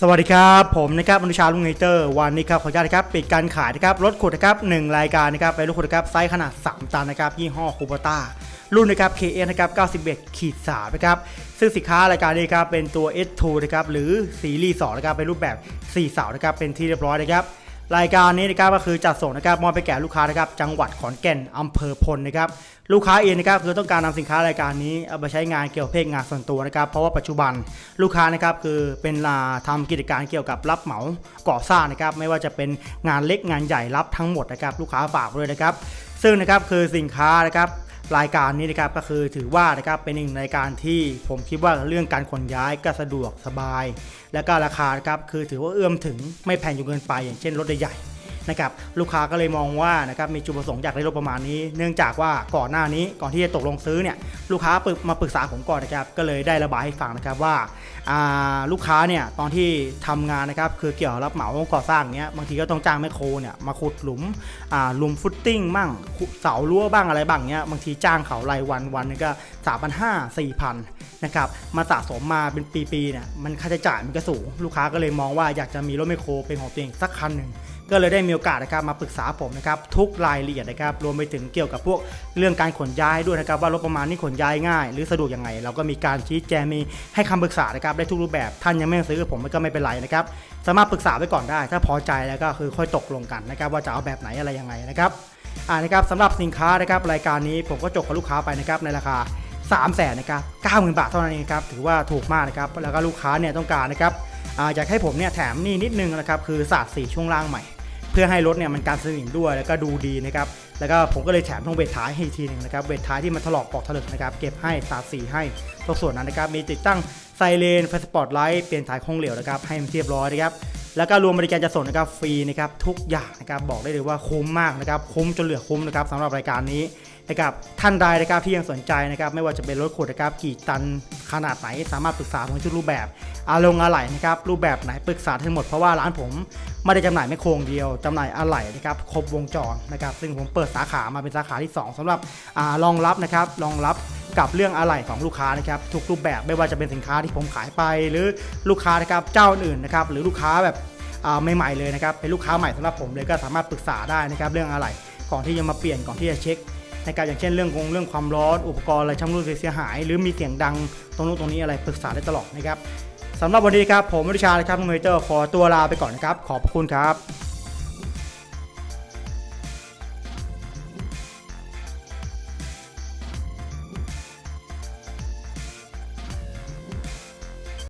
สวัสดีครับ ผมนะครับมนุชาลุงไฮเตอร์วันนี้ครับขออนุญาตนะครับปิดการขายนะครับรถขุดนะครับหนึ่งรายการนะครับเป็นรถขุดนะครับไซส์ขนาด 3 ตันนะครับยี่ห้อคูปต้ารุ่นนะครับ KN นะครับ91ขีด3นะครับซึ่งสินค้ารายการนี้ครับเป็นตัว S2 นะครับหรือซีรีส์2นะครับเป็นรูปแบบ4เสานะครับเป็นที่เรียบร้อยนะครับ รายการนี้นะครับก็คือจัดส่งนะครับมอบไปแก่ลูกค้านะครับจังหวัดขอนแก่นอำเภอพลนะครับลูกค้าเองนะครับคือต้องการนำสินค้ารายการนี้เอาไปใช้งานเกี่ยวกับเพศงานส่วนตัวนะครับ เพราะว่าปัจจุบันลูกค้านะครับคือเป็นลาทำกิจการเกี่ยวกับรับเหมาก่อสร้างนะครับ ไม่ว่าจะเป็นงานเล็กงานใหญ่รับทั้งหมดนะครับ ลูกค้าฝากด้วยนะครับ ซึ่งนะครับคือสินค้านะครับ รายการนี้นะครับก็คือถือว่านะครับเป็นหนึ่งรายการที่ผมคิดว่าเรื่องการขนย้ายก็สะดวกสบาย และก็ราคาครับคือถือว่าเอื้อมถึงไม่แพงจนเกินไปอย่างเช่นรถใหญ่ นะครับลูกค้าก็เลยมองว่านะครับมีจุดประสงค์อยากได้รถประมาณนี้ เนื่องจากว่าก่อนหน้านี้ก่อนที่จะตกลงซื้อเนี่ยลูกค้าปรึกมาปรึกษาผมก่อนนะครับก็เลยได้ระบายให้ฟังนะครับว่าาลูกค้าเนี่ยตอนที่ทำงานนะครับคือเกี่ยวกับรับเหมาก่อสร้างเนี้ยบางทีก็ต้องจ้างแมคโครเนี่ยมาขุดหลุมอ่าลุมฟุตติ้งบ้างเสารั้วบ้างอะไรบ้างเนี้ยบางทีจ้างเขารายวันวันนึงก็สามพันห้าสี่พันนะครับมาสะสมมาเป็นปีๆเนี่ยมันค่าใช้จ่ายมันก็สูง ลูกค้าก็เลยมองว่าอยากจะมีรถไมคโครเป็นของตัวเองสักคันหนึ่ง ก็เลยได้มีโอกาสนะครับมาปรึกษาผมนะครับทุกรายละเอียดนะครับรวมไปถึงเกี่ยวกับพวกเรื่องการขนย้ายด้วยนะครับว่ารถประมาณนี้ขนย้ายง่าย หรือสะดวกยังไง เราก็มีการชี้แจงมีให้คำปรึกษานะครับได้ทุกรูปแบบท่านยังไม่ซื้อผมก็ไม่เป็นไรนะครับสามารถปรึกษาไว้ก่อนได้ ถ้าพอใจแล้วก็คือค่อยตกลงกันนะครับว่าจะเอาแบบไหนอะไรยังไงนะครับอ่านะครับสำหรับสินค้านะครับรายการนี้ผมก็จบกับลูกค้าไปนะครับในราคา3 0 0แสนนะครับ90,000 บาทเท่านั้นเองครับถือว่าถูกมากนะครับแล้วก็ลูกค้าเนี่ยต้องการนะครับอ่าอยากให้ผมเนี่ยแถมนี่นิดนึงนะครับคือสาดสีช่วงล่างใหม่ เพื่อให้รถเนี่ยมันการสนิมด้วยแล้วก็ดูดีนะครับแล้วก็ผมก็เลยแถมตรงเวทท้ายให้อีกทีหนึ่งนะครับเวทท้ายที่มันถลอกปอกถลกนะครับเก็บให้สาสีให้ตรงส่วนนั้นนะครับมีติดตั้งไซเรนไฟสปอตไลท์เปลี่ยนสายคงเหลวนะครับให้มันเรียบร้อยนะครับแล้วก็รวมบริการจะส่งนะครับฟรีนะครับทุกอย่างนะครับบอกได้เลยว่าคุ้มมากนะครับคุ้มจนเหลือคุ้มนะครับสำหรับรายการนี้ นะครับท่านใดนะครับที่ยังสนใจนะครับไม่ว่าจะเป็นรถขุดนะครับกี่ตันขนาดไหน สามารถปรึกษาผมทุกรูปแบบอาลงอะไหล่นะครับรูปแบบไหนปรึกษาทั้งหมดเพราะว่าร้านผมไม่ได้จำหน่ายไม่โครงเดียวจำหน่ายอะไหล่นะครับครบวงจรนะครับซึ่งผมเปิดสาขามาเป็นสาขาที่ 2สำหรับรองรับนะครับรองรับกับเรื่องอะไหล่ของลูกค้านะครับทุกรูปแบบไม่ว่าจะเป็นสินค้าที่ผมขายไป หรือลูกค้านะครับเจ้าอื่นนะครับหรือลูกค้าแบบใหม่ๆเลยนะครับเป็นลูกค้าใหม่สำหรับผมเลยก็สามารถปรึกษาได้นะครับเรื่องอะไรก่อนที่จะมาเปลี่ยนก่อนที่จะเช็ค นะครับอย่างเช่นเรื่องคงเรื่องความร้อนอุปกรณ์อะไรชำรุดเสียหาย หรือมีเสียงดังตรงนู้นตรงนี้อะไรปรึกษาได้ตลอดนะครับสำหรับวันนี้ครับผมวิชาครับมอเตอร์ขอตัวลาไปก่อนนะครับขอบคุณครับ